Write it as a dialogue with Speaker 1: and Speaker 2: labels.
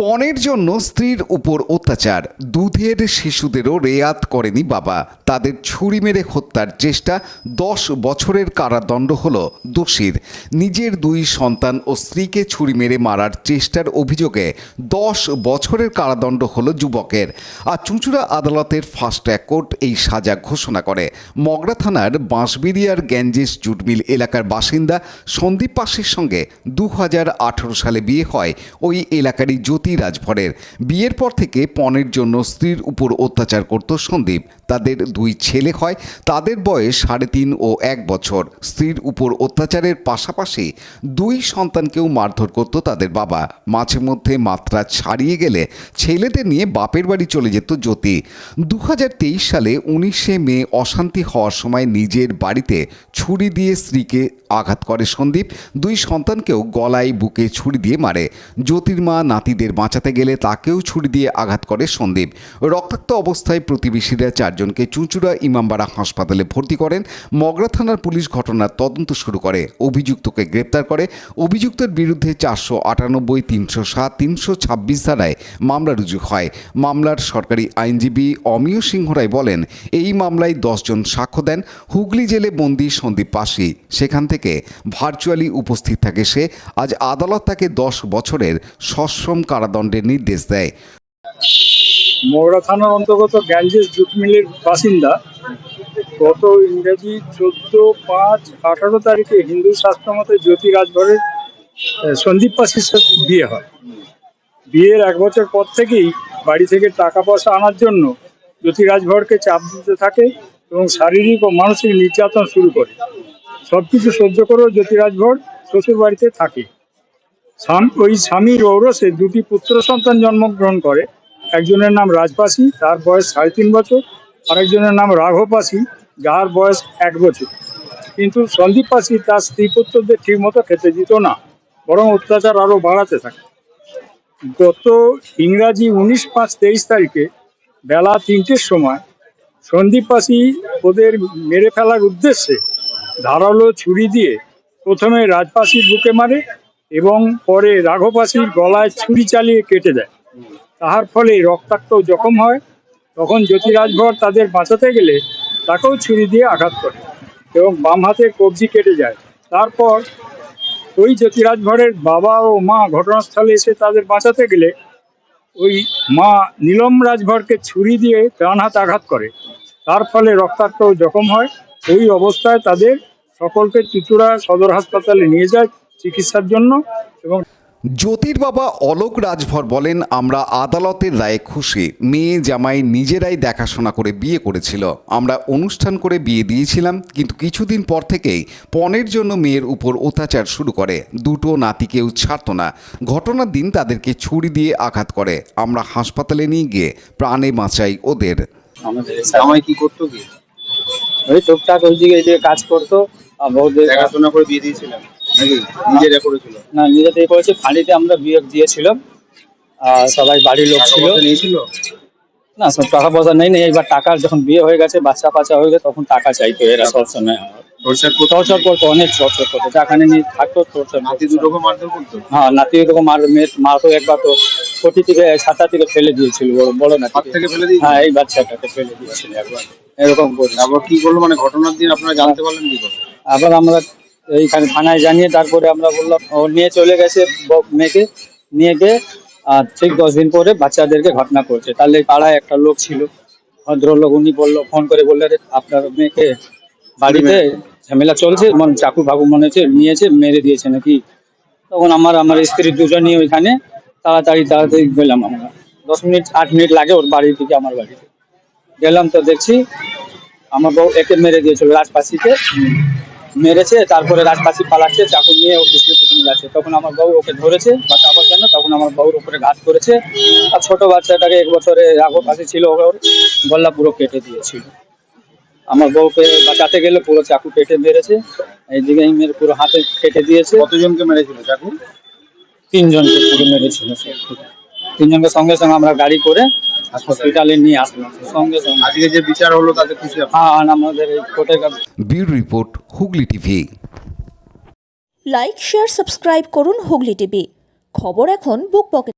Speaker 1: পণের জন্য স্ত্রীর উপর অত্যাচার। দুধের শিশুদেরও রেয়াত করেনি বাবা। তাদের ছুরি মেরে হত্যার চেষ্টা দশ বছরের কারাদণ্ড হল দোষীর। নিজের দুই সন্তান ও স্ত্রীকে ছুরি মেরে মারার চেষ্টার অভিযোগে দশ বছরের কারাদণ্ড হল যুবকের। আর চুঁচুড়া আদালতের ফাস্ট ট্র্যাক কোর্ট এই সাজা ঘোষণা করে। মগরা থানার বাঁশবেরিয়ার গ্যাঞ্জেস জুটমিল এলাকার বাসিন্দা সন্দীপ পাশের সঙ্গে দু হাজার আঠারো সালে বিয়ে হয়। ওই এলাকারই জ্যোতি রাজভরের। বিয়ের পর থেকে পণের জন্য স্ত্রীর উপর অত্যাচার করত সন্দীপ। তাদের দুই ছেলে হয়, তাদের বয়স সাড়ে তিন ও এক বছর। স্ত্রীর উপর অত্যাচারের পাশাপাশি দুই সন্তানকেও মারধর করত তাদের বাবা। মাঝে মধ্যে মাত্রা ছাড়িয়ে গেলে ছেলেদের নিয়ে বাপের বাড়ি চলে যেত জ্যোতি। দু হাজার তেইশ সালে উনিশে মে অশান্তি হওয়ার সময় নিজের বাড়িতে ছুরি দিয়ে স্ত্রীকে আঘাত করে সন্দীপ। দুই সন্তানকেও গলায় বুকে ছুরি দিয়ে মারে। জ্যোতির মা নাতিদের বাঁচাতে গেলে তাকেও ছুরি দিয়ে আঘাত করে সন্দীপ। রক্তাক্ত অবস্থায় প্রতিবেশীরা চারজনকে চুঁচুড়া ইমামবাড়া হাসপাতালে ভর্তি করেন। মগরা থানার পুলিশ ঘটনার তদন্ত শুরু করে। অভিযুক্তকে গ্রেপ্তার করে। অভিযুক্তের বিরুদ্ধে চারশো আটানব্বই, তিনশো সাত, তিনশো ছাব্বিশ ধারায় মামলা রুজু হয়। মামলার সরকারি আইনজীবী অমিয় সিংহ রায় বলেন, এই মামলায় দশজন সাক্ষ্য দেন। হুগলি জেলে বন্দি সন্দীপ পাশি। সেখান থেকে ভার্চুয়ালি উপস্থিত থাকে সে। আজ আদালত তাকে দশ বছরের সশ্রম কারাদণ্ডের নির্দেশ দেয়।
Speaker 2: মৌরা থানার অন্তর্গত গ্যাঞ্জেস জুট মিলের বাসিন্দা গত ইংরেজি চোদ্দ পাঁচ আঠারো তারিখে হিন্দু শাস্ত্র মতে জ্যোতি রাজভরের সন্দীপ পাশির সাথে বিয়ে হয়। বিয়ের এক বছর পর থেকেই বাড়ি থেকে টাকা পয়সা আনার জন্য জ্যোতি রাজভরকে চাপ দিতে থাকে এবং শারীরিক ও মানসিক নির্যাতন শুরু করে। সব কিছু সহ্য করেও জ্যোতি রাজভর শ্বশুর বাড়িতে থাকে। ওই স্বামীর ঔরসে দুটি পুত্র সন্তান জন্মগ্রহণ করে। একজনের নাম রাজপাশি তার বয়স সাড়ে তিন বছর। আরেকজনের নাম রাঘপাশি যার বয়স এক বছর। কিন্তু সন্দীপ পাশি তার স্ত্রী পুত্রদের ঠিকমতো খেতে দিত না, বরং অত্যাচার আরও বাড়াতে থাকে। গত ইংরাজি উনিশ পাঁচ তেইশ তারিখে বেলা তিনটের সময় সন্দীপ পাশি ওদের মেরে ফেলার উদ্দেশ্যে ধারালো ছুরি দিয়ে প্রথমে রাজপাশির বুকে মারে এবং পরে রাঘপাশির গলায় ছুরি চালিয়ে কেটে দেয়। তাহার ফলে রক্তাক্ত জখম হয়। তখন জ্যোতিরাজভর তাদের বাঁচাতে গেলে তাকেও ছুরি দিয়ে আঘাত করে এবং বাম হাতে কবজি কেটে যায়। তারপর ওই জ্যোতিরাজভরের বাবা ও মা ঘটনাস্থলে এসে তাদের বাঁচাতে গেলে ওই মা নীলম রাজভরকে ছুরি দিয়ে ডান হাত আঘাত করে। তার ফলে রক্তাক্ত জখম হয়। ওই অবস্থায় তাদের সকলকে চুচুড়া সদর হাসপাতালে নিয়ে যায়। চিকিৎসার জন্য এবং
Speaker 1: জ্যোতির বাবা অলোক রাজভর বলেন আমরা আদালতের রায়ে খুশি। মেয়ে জামাই নিজেরাই দেখাশোনা করে বিয়ে করেছিল। আমরা অনুষ্ঠান করে বিয়ে দিয়েছিলাম কিন্তু কিছুদিন পর থেকেই পণের জন্য মেয়ের উপর অত্যাচার শুরু করে। দুটো নাতিকেও ছাড়ত না। ঘটনার দিন তাদেরকে ছুরি দিয়ে আঘাত করে। আমরা হাসপাতালে নিয়ে গিয়ে প্রাণে বাঁচাই ওদের।
Speaker 3: আমাদের
Speaker 4: জামাই কি করতো কি?
Speaker 3: ওই টুকটাক ওই দিকে কাজ করতো।
Speaker 4: দেখাশোনা করে বিয়ে দিয়েছিলাম। নাকি? নিজেরা করেছিল?
Speaker 3: না নিজে থেকে করেছে। ফাঁড়িতে আমরা বিয়ে দিয়েছিলাম আর সবাই বাড়ির লোক ছিল।
Speaker 4: নিয়েছিল?
Speaker 3: না সব টাকা পয়সা নেই নেই। এবার টাকার যখন বিয়ে হয়ে গেছে বাচ্চা কাচ্চা হয়ে গেছে তখন টাকা চাইতো এরা। সবসময়।
Speaker 4: টর্চার করতো?
Speaker 3: অনেক টর্চার করতো। যেখানে নিয়ে থাকতো টর্চার
Speaker 4: নাতি দুটোকে মারধর করতো?
Speaker 3: হ্যাঁ নাতি এরকম মার মেয়ে মারতো একবার তো কোটি থেকে ছাতা থেকে ফেলে দিয়েছিল বড় বড় নাতি।
Speaker 4: থেকে ফেলে দিয়েছিল?
Speaker 3: হ্যাঁ এই বাচ্চাটাকে ফেলে দিয়েছিল একবার। এরকম করে
Speaker 4: তারপর কি করল? মানে ঘটনার দিন আপনারা জানতে পারলেন কি
Speaker 3: আবার আমরা এইখানে থানায় জানিয়ে তারপরে আমরা বললাম ও নিয়ে চলে গেছে মেয়েকে নিয়ে গিয়ে আর ঠিক দশ দিন পরে বাচ্চাদেরকে ঘটনা করছে। তাহলে পাড়ায় একটা লোক ছিল ভদ্রলোক উনি বলল ফোন করে বললে "আরে, আপনার মেয়েকে বাড়িতে ঝামেলা চলছে মন চাকু ফাকু মনে হচ্ছে নিয়েছে মেরে দিয়েছে নাকি? তখন আমার আমার স্ত্রী দুজনই ওইখানে তাড়াতাড়ি তাড়াতাড়ি গেলাম আমরা। দশ মিনিট আট মিনিট লাগে ওর বাড়ি থেকে আমার বাড়িতে। গেলাম তো দেখছি আমার বউ একে মেরে দিয়েছিল রাজপাশিকে মেরেছে তারপরে রাজপাশি পালাচ্ছে চাকু নিয়ে ও পিছনে পিছনে যাচ্ছে। তখন আমার বউ ওকে ধরেছে বাঁচাবার জন্য তখন আমার বউর উপরে ঘাত করেছে। আর ছোট বাচ্চাটাকে এক বছরে রাঘব পাশে ছিল ওর গল্লা পুরো কেটে দিয়েছিল। আমার বউকে বাঁচাতে গেলে পুরো চাকু কেটে মেরেছে এইদিকে এই মেরে পুরো হাতে কেটে দিয়েছে।
Speaker 4: কতজনকে মেরেছিল চাকু?
Speaker 3: তিনজনকে পুরো মেরেছিল সে। তিনজনকে সঙ্গে সঙ্গে আমরা গাড়ি করে হসপিটালে নিয়ে আসলাম সঙ্গে সঙ্গে।
Speaker 4: আজকে যে বিচার হলো তাতে খুশি
Speaker 3: হ্যাঁ আমাদের এই কোর্টের
Speaker 1: report Hooghly TV.
Speaker 5: Like share subscribe করুন হুগলি টিভি। খবর এখন বুক পকেট